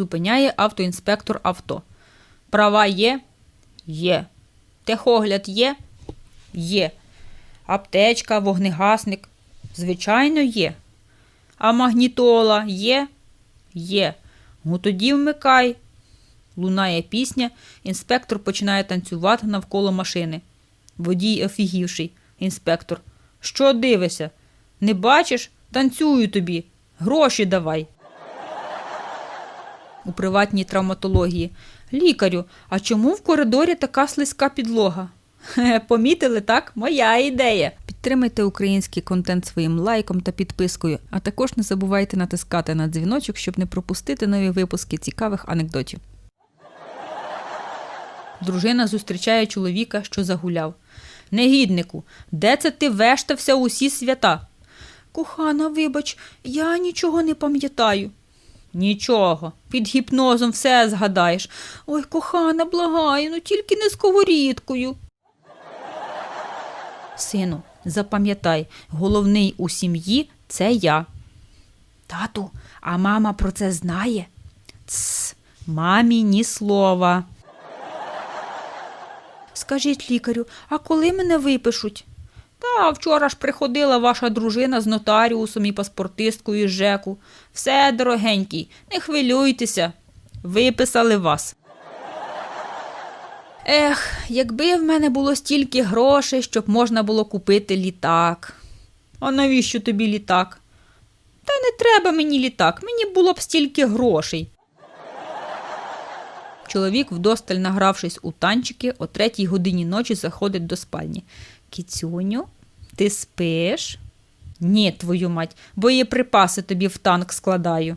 Зупиняє автоінспектор авто. Права є? Є. Техогляд є? Є. Аптечка, вогнегасник? Звичайно, є. А магнітола є? Є. Ну тоді вмикай. Лунає пісня, інспектор починає танцювати навколо машини. Водій офігівший. Інспектор. Що дивишся? Не бачиш? Танцюю тобі. Гроші давай. У приватній травматології. Лікарю, а чому в коридорі така слизька підлога? Хе, помітили, так? Моя ідея. Підтримайте український контент своїм лайком та підпискою, а також не забувайте натискати на дзвіночок, щоб не пропустити нові випуски цікавих анекдотів. Дружина зустрічає чоловіка, що загуляв. Негіднику, де це ти вештався усі свята? Кохана, вибач, я нічого не пам'ятаю. Нічого, під гіпнозом все згадаєш. Ой, кохана, благаю, ну тільки не сковорідкою. Сину, запам'ятай, головний у сім'ї це я. Тату, а мама про це знає? Тс, мамі ні слова. Скажіть лікарю, а коли мене випишуть? Та вчора ж приходила ваша дружина з нотаріусом і паспортисткою з ЖЕКу. Все, дорогенький, не хвилюйтеся. Виписали вас. Ех, якби в мене було стільки грошей, щоб можна було купити літак. А навіщо тобі літак? Та не треба мені літак, мені було б стільки грошей. Чоловік, вдосталь награвшись у танчики, о третій годині ночі заходить до спальні. Кіцюню, ти спиш? Ні, твою мать, боєприпаси тобі в танк складаю.